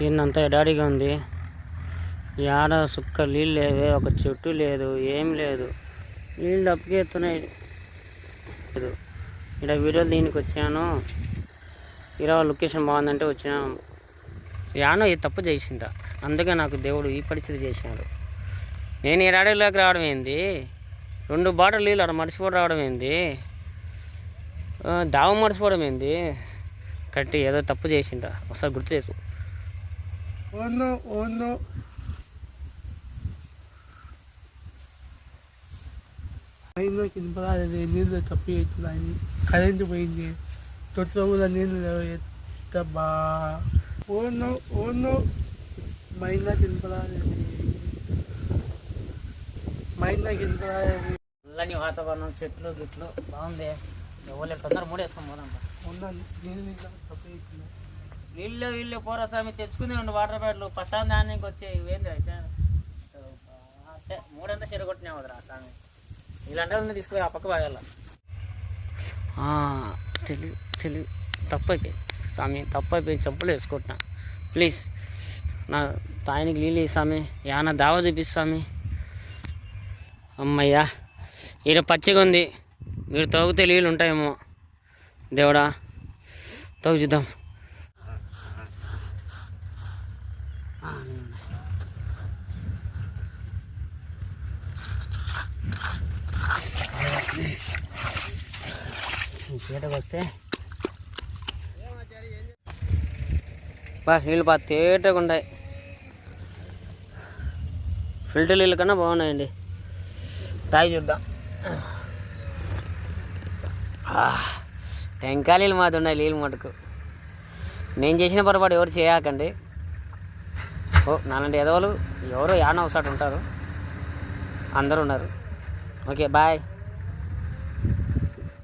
దీన్నంతా ఎడారిగా ఉంది. యాడ సుక్క నీళ్ళు లేవే ఒక చెట్టు లేదు ఏం లేదు. నీళ్ళు అప్పగెత్తున్నాయి లేదు ఇక్కడ వీడియో దీనికి వచ్చాను. ఇలా లొకేషన్ బాగుందంటే వచ్చాను యానో ఇది తప్పు చేసిండ అందుకే నాకు దేవుడు ఈ పరిస్థితి చేశాడు. నేను ఈ రావడం ఏంది? రెండు బాటలు నీళ్ళు అక్కడ మర్చిపోవడం రావడం ఏంది? దావ మర్చిపోవడం ఏంది? కట్టి ఏదో తప్పు చేసిండ ఒకసారి గుర్తు చేసుకో. Oh no, oh no. అయినా కింద నీళ్ళు తప్పి అవుతున్నాయి కరెంటు పోయింది. తొట్లో కూడా నీళ్ళు ఎంత బా ఓనో ఓనో మైనా కిందపడాలి. మైనా కిందపడాలి. చల్లని వాతావరణం చెట్లు గిట్లు బాగుంది. ఎవరు తొందర మూడేసుకొని పోదాం నీళ్ళు నీళ్ళు తప్పి అవుతున్నాయి వీళ్ళు వీళ్ళు పోరా స్వామి తెచ్చుకుని రెండు వాటర్ బాటిల్. ప్రసాద్ దానికి వచ్చే ఇవేంది అయితే? మూడంతా చెరగొట్టినా వదరా స్వామి. ఇలాంటి వాళ్ళని తీసుకుపోయి ఆ పక్క పాడాల తెలివి తెలివి తప్పైపోయి స్వామి తప్పైపోయి చెప్పులు వేసుకుంటున్నా. ప్లీజ్ నా తాయనికి నీళ్ళు స్వామి. ఏమైనా దావ చూపిస్తా స్వామి. అమ్మయ్యా ఈడ పచ్చిగా ఉంది. మీరు తవ్వుతే నీళ్ళు ఉంటాయేమో. దేవుడా తవ్వు చూద్దాం. చీటకు వస్తే. బా నీళ్ళు బాగా తేటగా ఉన్నాయి. ఫిల్టర్ నీళ్ళు కన్నా బాగున్నాయండి. తాగి చూద్దాం. ఆ, టెంకాయ నీళ్ళు మాది ఉన్నాయి నీళ్ళు మటుకు. నేను చేసిన పొరపాటు ఎవరు చేయకండి. ఓ నాలాంటి ఎదవలు ఎవరో యాన ఒకసారి ఉంటారు. అందరు ఉన్నారు. Okay bye.